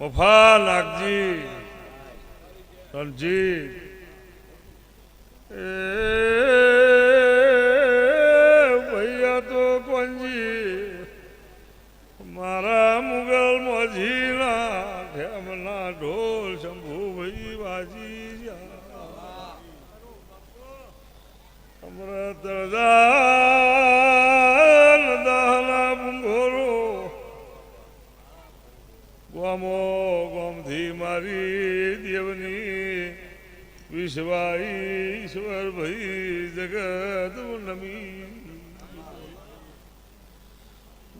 વફા નાગજી. રણજીત એ ભૈયા તો કોંજી મારા મુગલ મોજીના ઠેમના ઢોલ શંભુ ભાઈ વાજી જા અમૃત દાન વિશ્વા ઈશ્વર ભાઈ જગત નમી.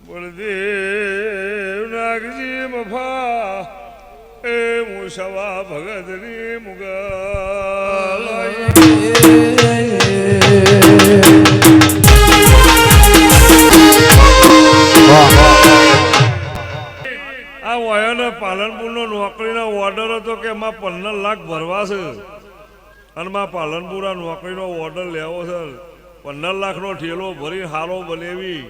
બળદેવ નાગજી મફા, એ મુસવા ભગતની મુગા પાલનપુરનો નોકરીનો ઓર્ડર હતો કે એમાં પંદર લાખ ભરવા છે. અને માં પાલનપુરા નોકરીનો ઓર્ડર લેવો છે. પંદર લાખનો ઠેલો ભરી હારો બનેવી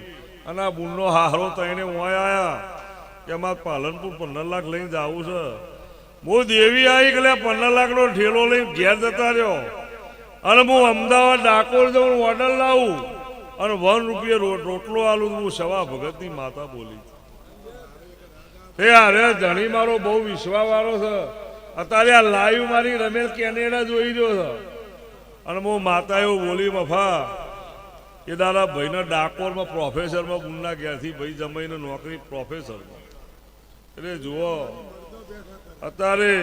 અને આ બુનનો હારો તઈને વાય આવ્યા કે અમારે પાલનપુર પંદર લાખ લઈને જવું છે. હું દેવી આવી કે પંદર લાખનો ઠેલો લઈને ઘેર જતા રહ્યો. અને હું અમદાવાદ ડાકોર જઉં ઓર્ડર લાવું. અને વન રૂપિયે રોટલો આલું હું સવા ભગતની માતા બોલી. એ અરે ધણી મારો બહુ વિશ્વાસવાળો છે. અત્યારે આ લાઈવ મારી રમેશ કેનેડા જોઈ રહ્યો છે. અને હું માતા એવું બોલી, મફા, એ દાદા ભાઈને ડાકોરમાં પ્રોફેસરમાં ગુંડા ઘેરથી ભાઈ જમાઈને નોકરી પ્રોફેસરમાં એટલે જુઓ, અત્યારે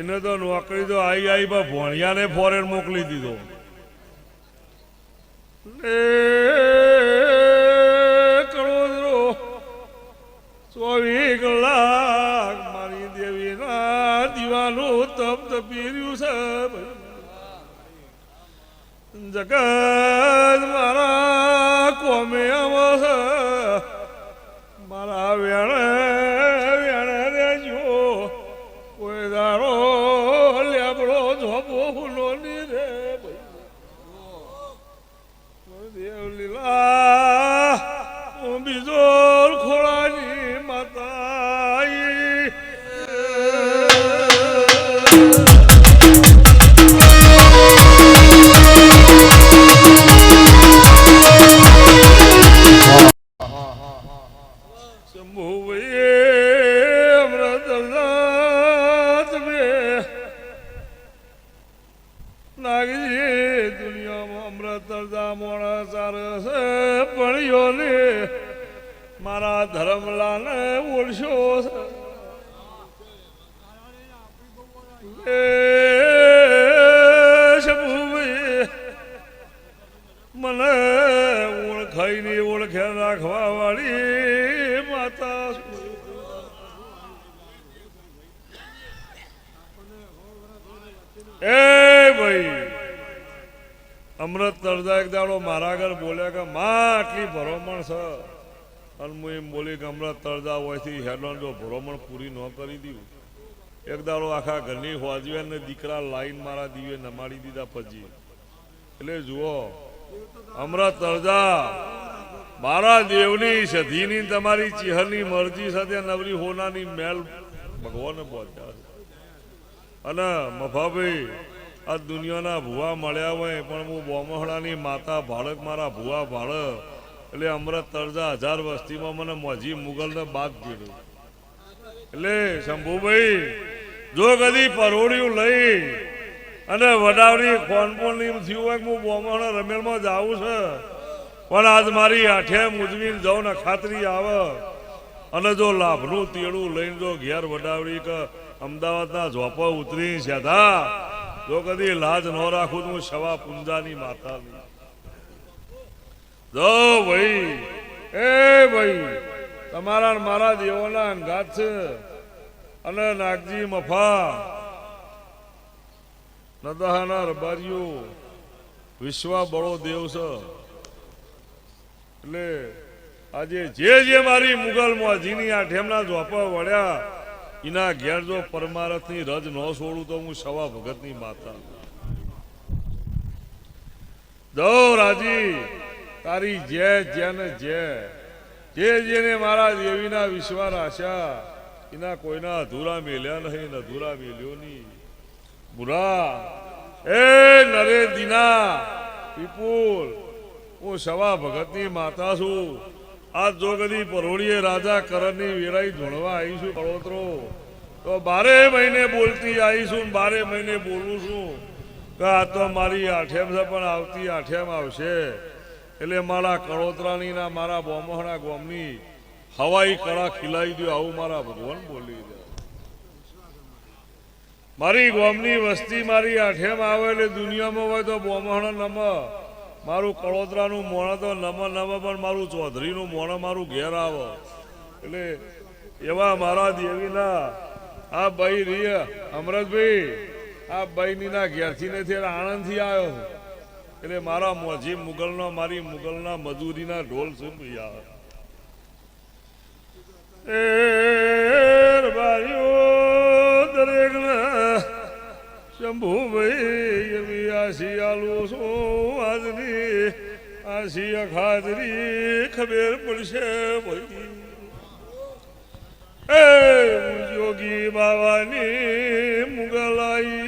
એને તો નોકરી તો આવી આવી પણ ભણિયાને ફોરેન મોકલી દીધો. એ કરોડરો ચોવીસ કલાક તપ તપીર્યું છે જગત મારા કોમે મારા વેણે વેણે રેજો. કોઈ દારો લેબડો ઝોપો ફૂલો ની રે દેવ લીલા શંભુએ અમૃત બે નાગજી દુનિયામાં અમૃત અડધા મોણા ને મારા ધર્મલાને ઓળશો છે અમૃત તરજા એક દાડો મારા આગળ બોલ્યા કે, માં, આટલી ભરોમણ છે. અને હું એમ બોલી કે, અમૃત તરજા હોયથી હેડોન જો ભરોમણ પૂરી ન કરી દીધું. એક દાડો આખા ઘરની હોજવે ને દીકરા લાઈન મારા દીવે નમાડી દીધા પછી. એટલે જુઓ, અમૃત તરજા મારા દેવની સધીની તમારી ચિહરની મરજી સાથે નવરી હોનાની મેલ ભગવાને પહોંચ્યા અને મફાભાઈ આ દુનિયાના ભુવા મળ્યા હોય, પણ હું બોમહડાની માતા ભાળક મારા ભુવા ભાળક એટલે અમૃત તરજા હજાર વસ્તીમાં મને મોજી મુગલને બાદ પીડ્યું એટલે શંભુભાઈ, જો કદી પરોડિયું લઈ અને વડાવડી કોનપોનની થયું હોય હું બોમહણા રમેલમાં જાઉં છે, પણ આજ મારી આઠે મુજવીને જાઉં ને ખાતરી આવે. અને જો લાભનું તેડું લઈને જો ઘેર વડાવડી કે અમદાવાદના ઝોપા ઉતરી સેધા જો કદી લાજ ન રાખું હું શવા પુંજાની માતાની. જો ભાઈ એ ભાઈ તમારા મારા દેવોના અંગાત અને નાગજી મફા, નદાહાના રબારીઓ, વિશ્વા બળો દેવ છે. એટલે આજે જે જે મારી મુગલ મોજીની આ ઠેમના ઝોપા વળ્યા એના ઘેર જો પરમારથની રજ ન છોડું તો હું સવા ભગતની માતા. દો રાજી, તારી જય જેને જય. જે જેને મારા દેવીના વિશ્વાસ આશા એના કોઈના અધૂરા મેલ્યા નહીં ને અધૂરા મેલ્યો નહીં. બુરા એ નરે દીના વિપુલ હું સવા ભગતની માતા છું. આજ જો કદી પરોળીએ રાજા કરણની વેરાઈ જોડવા આવીશું, કળોતરો. તો બારે મહિને બોલતી આવીશું બારે મહિને બોલું છું. કે આ તો મારી આઠેમ છે, પણ આવતી આઠેમ આવશે. એટલે મારા કળોતરાની ના મારા બોમહણા ગોમની હવાઈ કળા ખીલાઈ દો આવું મારા ભગવાન બોલી દે. મારી ગોમની વસ્તી મારી આઠેમ આવે, એટલે દુનિયામાં હોય તો બોમહણ નમ. મારું કળોતરાનું મોણ તો નમ નમ પણ મારું ચૌધરીનું મોણ મારું ઘેર આવે એટલે એવા મારા દેવીના આ ભાઈ રીય, અમરતભાઈ, આ ભાઈની ના ઘેરથી નથી આણંદથી આવ્યો. એટલે મારા મોજી મુગલનો, મારી મુગલના મજૂરીના ઢોલ ભાઈ આવે એ બારીઓ શંભુભાઈ એવી આશી આલુ છું આજની આશી અખાતરી ખબેર પડશે ભાઈ એ યોગી બાવાની મુગલાઈ.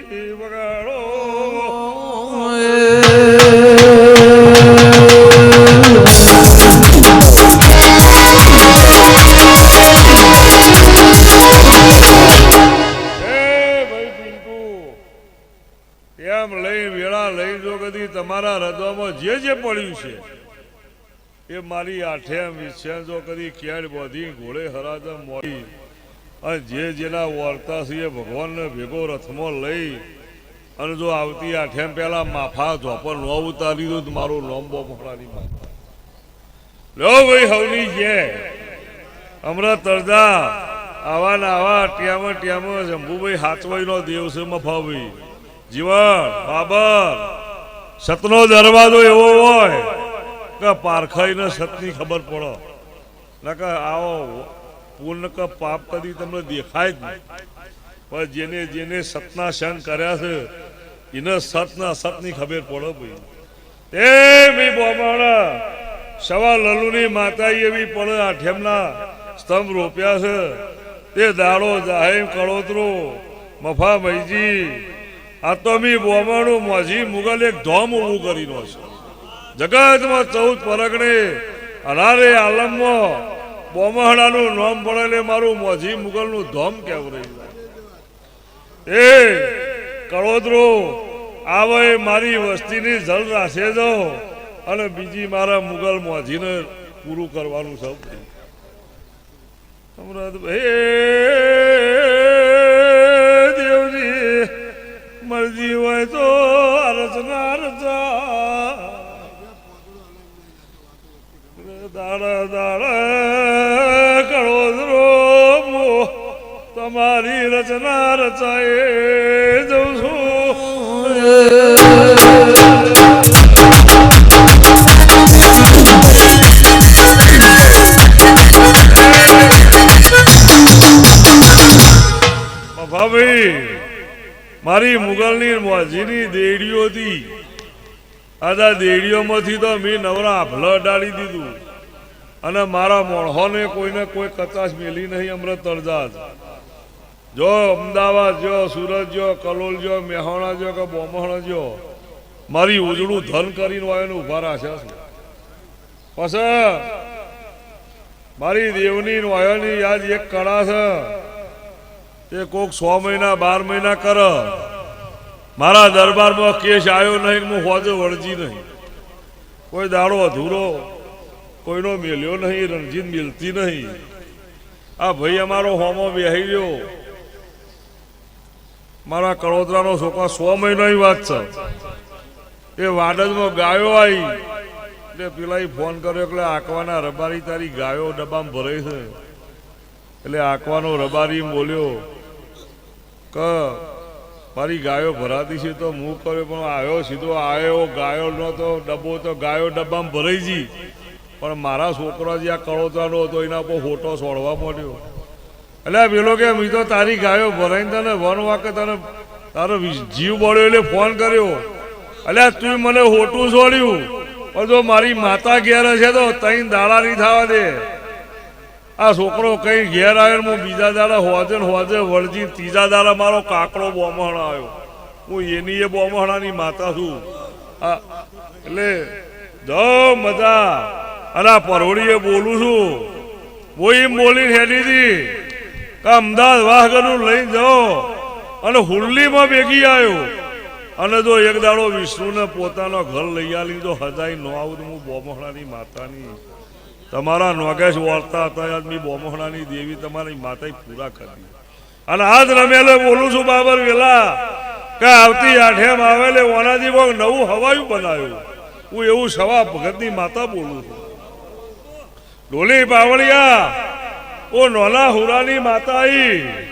છે. એ મારી આઠેમ વિશે જો કદી ક્યાંય બોધી ઘોડે હરાજે મોડી. અને જે જેના વર્તા છે એ ભગવાનને ભેગો રથમાં લઈ અને જો આવતી આઠેમ પહેલા માફા ઝોપર ન ઉતારી દો મારું નોમ બો પકડાની માફા. લો ભાઈ, હવની છે હમણાં તરદા આવા ને આવા ટ્યામાં ટ્યામાં શંભુભાઈ હાચવાઈનો દેવ છે મફાભાઈ. જીવન, બાબર. સતનો દરવાજો એવો હોય કે પારખાઈને સતની ખબર પડો. કે આવો પૂર્ણ કે પાપ કદી તમને દેખાય જ નહીં. પણ જેને જેને સતના સંગ કર્યા છે, એને સતના સતની ખબર પડો ભાઈ. એ ભાઈ બોમાણા, સવા લલુની માતા એવી પણ આઠેમના સ્તંભ રોપ્યા છે. તે દાડો જાહેર કળોતરો મફા મૈજી આ તો મી બોમાણું મોજી મુગલ એક ધોમ ઊભું કરી નો છે. જગતમાં ચૌદ પરગણે અનારે આલમમાં બોમહડાનું નામ પડેલે મારું મોજી મુગલનું ધોમ કેવું રહી એ કળોદરો આવે મારી વસ્તીની જલ રાખે જો અને બીજી મારા મુગલ મોજીને પૂરું કરવાનું સૌ અમૃત દેવજી હોય તો રચના રચા દાડા દાડા કળોદરો તમારી રચના રચાએ જઉં છું. મારી મુગલની મોજીની હતી. આદા દેડીઓમાંથી તો મેં નવરા આભલા અડાડી દીધું. અને મારા મોણહોને કોઈને કોઈ કચાશ મેલી નહીં, અમૃત તરજાજ જો અમદાવાદ જો સુરત જો કલોલ જો મેહોણા જો કે બોમહણા જો મારી ઉજળું ધન કરીને વાયને ઊભા રાખ્યા છે. પછી મારી દેવની વાયોની યાદ એક કળા છે. તે કોક સો મહિના, બાર મહિના કર. મારા દરબારમાં કેસ આવ્યો નહીં હું હોજે વળજી નહીં. કોઈ દાડો અધૂરો, કોઈનો મેલ્યો નહીં, રણજીત મિલતી નહીં. આ ભાઈ અમારો હોમો બેહી ગયો મારા કળોતરાનો છોકરા સો મહિનાની વાત છે. એ વાડજમાં ગાયો આવી એટલે પેલા ફોન કર્યો એટલે આંકવાના રબારી તારી ગાયો ડબ્બામાં ભરે છે. એટલે આંકવાનો રબારી બોલ્યો કે. મારી ગાયો ભરાતી છે તો હું કર્યો, પણ આવ્યો સીધો આવ્યો ગાયો નહોતો ડબ્બો તો ગાયો ડબ્બામાં ભરાઈ જી. પણ મારા છોકરા જે આ કળોતરાનો હતો, એના પર ફોટો સોડવા માંડ્યો. એટલે પેલો કે, મી તો તારી ગાયો ભરાઈને તને વન વાકે તને, તારો જીવ બળ્યો એટલે ફોન કર્યો. એટલે તું મને હોટું છોડ્યું પણ જો મારી માતા ઘેર છે તો તઈ દાડા નહીં થવા દે. આ છોકરો કઈ ઘેર આવ્યો હું બીજા દાડા હોજે હોજે વળજી ત્રીજા દાડા મારો કાકડો બોમહણ આવ્યો. હું એની એ બોમહણાની માતા છું. આ, એટલે દ મજા. અને આ પરોળીએ બોલું છું. બોઈ બોલીને હેડી હતી કે અમદાવાદ વાહગનું લઈને જાઓ. અને હુલ્લીમાં ભેગી આવ્યો. અને જો એક દાડો વિષ્ણુને પોતાનો ઘર લઈ આ લીધો હજાય ન આવું હું બોમહણાની માતાની. તમારા નોગેશ વળતા હતા આદમી બોમોહણાની દેવી તમારી માતાએ પૂરા કરી. અને આજ રમેલે બોલું છું બાબર વેલા, કે આવતી આઠેમ આવેલે ઓનાજી બહુ નવું હવાયું બનાવ્યું. હું એવું સવા ભગતની માતા બોલું છું. ડોલી બાવળિયા, ઓ નોના હુરાની માતા ઈ